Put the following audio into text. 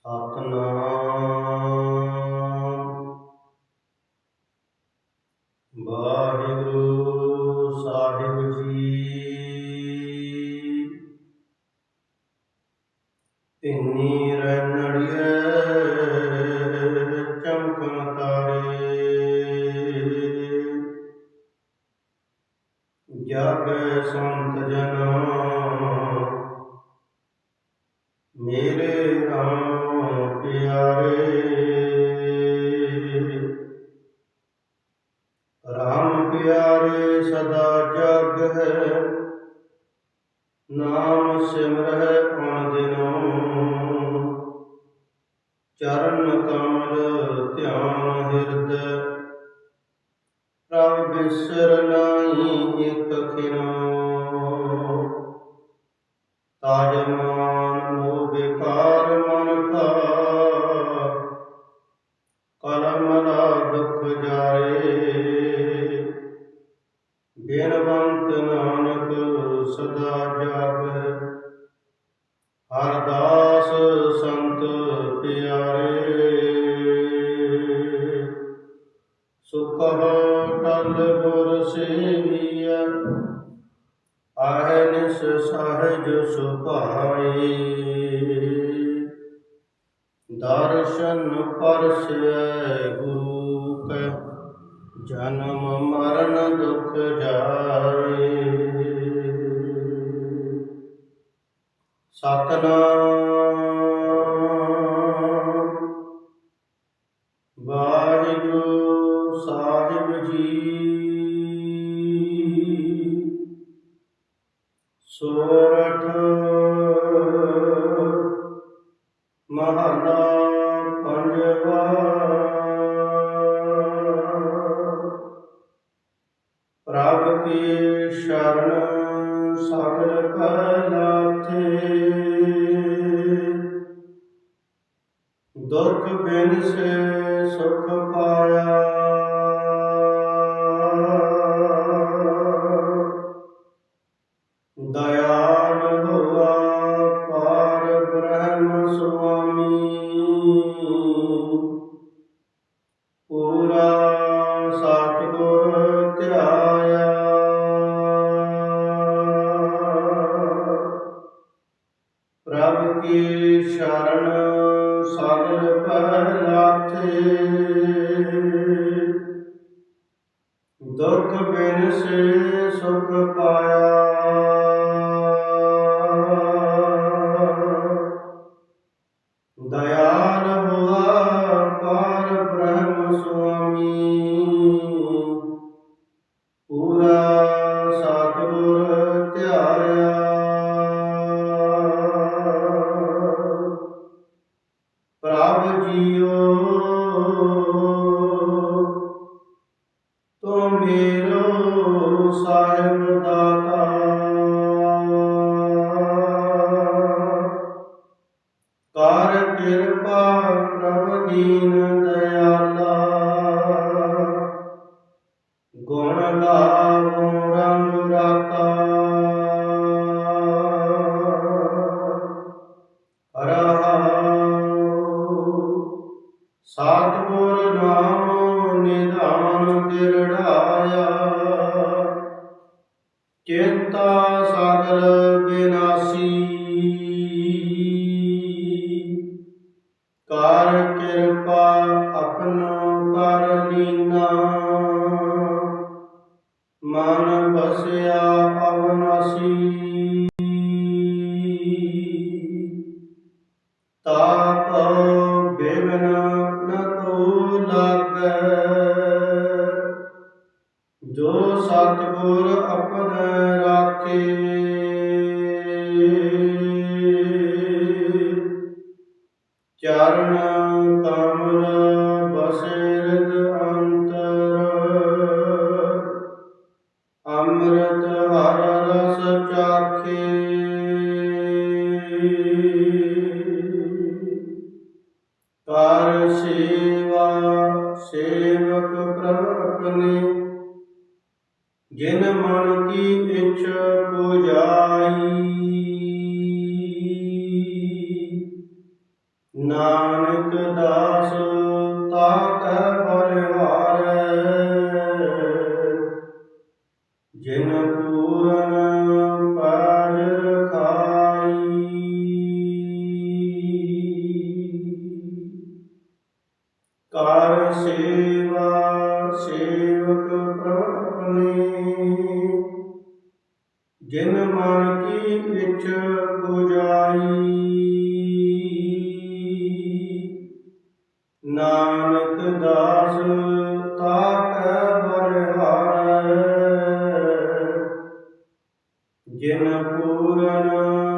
ਸਤਨਾਮ। ਵਾਹਿਗੁਰੂ ਸਾਹਿਬ ਜੀ। ਇੰਨੀ ਰਣੜੀਏ ਚਮਕਣ ਤਾਰੇ। ਜਗ ਸੰਤ ਜਨਾ। ਚਰਨ ਕਮਲ ਧਿਆਨ ਹਿਰਦੈ। ਪ੍ਰਭ ਬਿਸਰ ਨਾਹੀ ਇਕ ਖਿਨੋ। ਤਾਜਮਾਨ ਮੋਹ ਵਿਕਾਰ ਮਨ ਕਾ ਕਲਮਲਾ ਦੁਖ ਜਾਏ। ਬਿਨਵੰਤ ਨਾਨਕ ਸਦਾ ਜਾਗੈ। ਹਰ ਦਾਸ ਸੁਖਹ ਟਲ ਗੁਰ ਸੇਵੀਐ ਆਏ ਸਹਜ ਸੁਭਾਏ ਦਰਸ਼ਨ ਪਰਸੈ ਗੁਰੂ ਕੈ, ਜਨਮ ਮਰਨ ਦੁਖ ਜਾਏ ਸਤਨਾਮ ਸੋਰਠ। ਮਹਲਾ ਪੰਜਵਾ। ਪ੍ਰਭ ਕੀ ਸ਼ਰਨ ਸਗਲ ਪਲਾਥੇ ਦੁਖ ਬਿਨ ਸੇ ਸੁਖ ਪਾਇਆ। ਦੁਖ ਬਿਨ ਸੇ ਸੁਖ ਪਾਇਆ। ਸਗਲ ਬਿਨਾਸੀ। ਕਰ ਕਿਰਪਾ ਆਪਣਾ ਕਰ ਲੀਨਾ। ਮਨ ਬਸਿਆ ਅਵਨਾਸੀ। ਸੇਵਾ ਸੇਵਕ ਪ੍ਰਭ ਆਪਣੇ ਜਿਨ ਮਨ ਕੀ ਇੱਛ ਪੁਜਾਈ। ਨਾਨਕ ਦਾ ਜਿਨ ਮਨ ਕੀ ਇਛ 부ਜਾਈ ਨਾਨਕ ਦਾਸ ਤਾਕੈ ਬਰਹਾਰ। ਜਿਨ ਪੂਰਨ